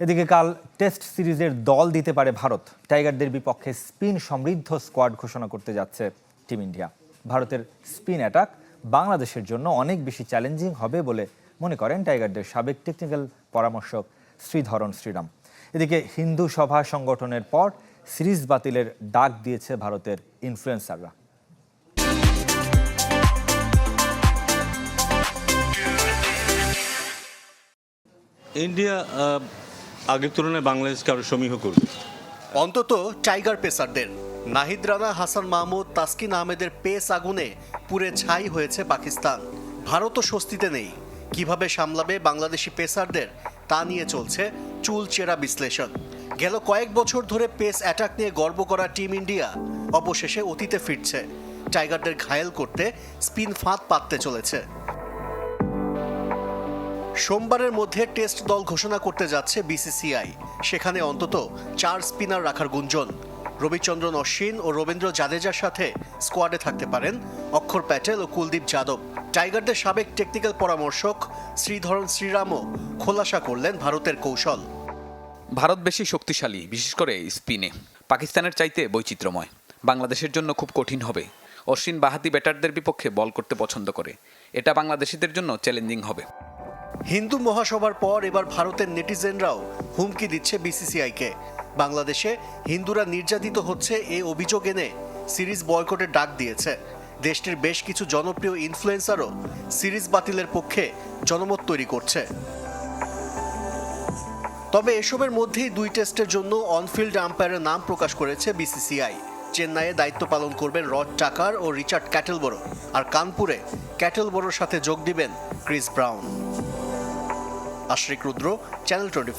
এদিকে কাল টেস্ট সিরিজের দল দিতে পারে ভারত। টাইগারদের বিপক্ষে স্পিন সমৃদ্ধ স্কোয়াড ঘোষণা করতে যাচ্ছে টিম ইন্ডিয়া। ভারতের স্পিন অ্যাটাক বাংলাদেশের জন্য অনেক বেশি চ্যালেঞ্জিং হবে বলে মনে করেন টাইগারদের সাবেক টেকনিক্যাল পরামর্শক শ্রীধরন শ্রীরাম। এদিকে হিন্দু সভা সংগঠনের পর সিরিজ বাতিলের ডাক দিয়েছে ভারতের ইনফ্লুয়েন্সাররা ইন্ডিয়া আগের তুলনায় বাংলাদেশকে আরও সমীহ করবে। অন্তত টাইগার পেসারদের। নাহিদ রানা, হাসান মাহমুদ, তাসকিন আহমেদের পেস আগুনে পুরে ছাই হয়েছে পাকিস্তান। ভারতও স্বস্তিতে নেই। কীভাবে সামলাবে বাংলাদেশি পেসারদের তা নিয়ে চলছে চুলচেরা বিশ্লেষণ। গেল কয়েক বছর ধরে পেস অ্যাটাক নিয়ে গর্ব করা টিম ইন্ডিয়া। অবশেষে অতীতে ফিরছে। টাইগারদের ঘায়েল করতে স্পিন ফাঁদ পাততে চলেছে। সোমবারের মধ্যে টেস্ট দল ঘোষণা করতে যাচ্ছে বিসিসিআই। সেখানে অন্তত চার স্পিনার রাখার গুঞ্জন। রবিচন্দ্রন অশ্বিন ও রবীন্দ্র জাদেজার সাথে স্কোয়াডে থাকতে পারেন অক্ষর প্যাটেল ও কুলদীপ যাদব। টাইগারদের সাবেক টেকনিক্যাল পরামর্শক শ্রীধরন শ্রীরামও খোলাসা করলেন ভারতের কৌশল। ভারত বেশি শক্তিশালী, বিশেষ করে স্পিনে। পাকিস্তানের চাইতে বৈচিত্র্যময়। বাংলাদেশের জন্য খুব কঠিন হবে। অশ্বিন বাহাতি ব্যাটারদের বিপক্ষে বল করতে পছন্দ করে। এটা বাংলাদেশিদের জন্য চ্যালেঞ্জিং হবে। হিন্দু মহাসভার পর এবার ভারতের নেটিজেনরাও হুমকি দিচ্ছে বিসিসিআইকে। বাংলাদেশে হিন্দুরা নির্যাতিত হচ্ছে এ অভিযোগ এনে সিরিজ বয়কটের ডাক দিয়েছে। দেশটির বেশ কিছু জনপ্রিয় ইনফ্লুয়েন্সারও সিরিজ বাতিলের পক্ষে জনমত তৈরি করছে। তবে এসবের মধ্যেই দুই টেস্টের জন্য অনফিল্ড আম্পায়ারের নাম প্রকাশ করেছে বিসিসিআই। চেন্নাইয়ে দায়িত্ব পালন করবেন রড টাকার ও রিচার্ড ক্যাটেলবরো। আর কানপুরে ক্যাটেলবরোর সাথে যোগ দিবেন Chris Brown. Ashrik Rudra channel twenty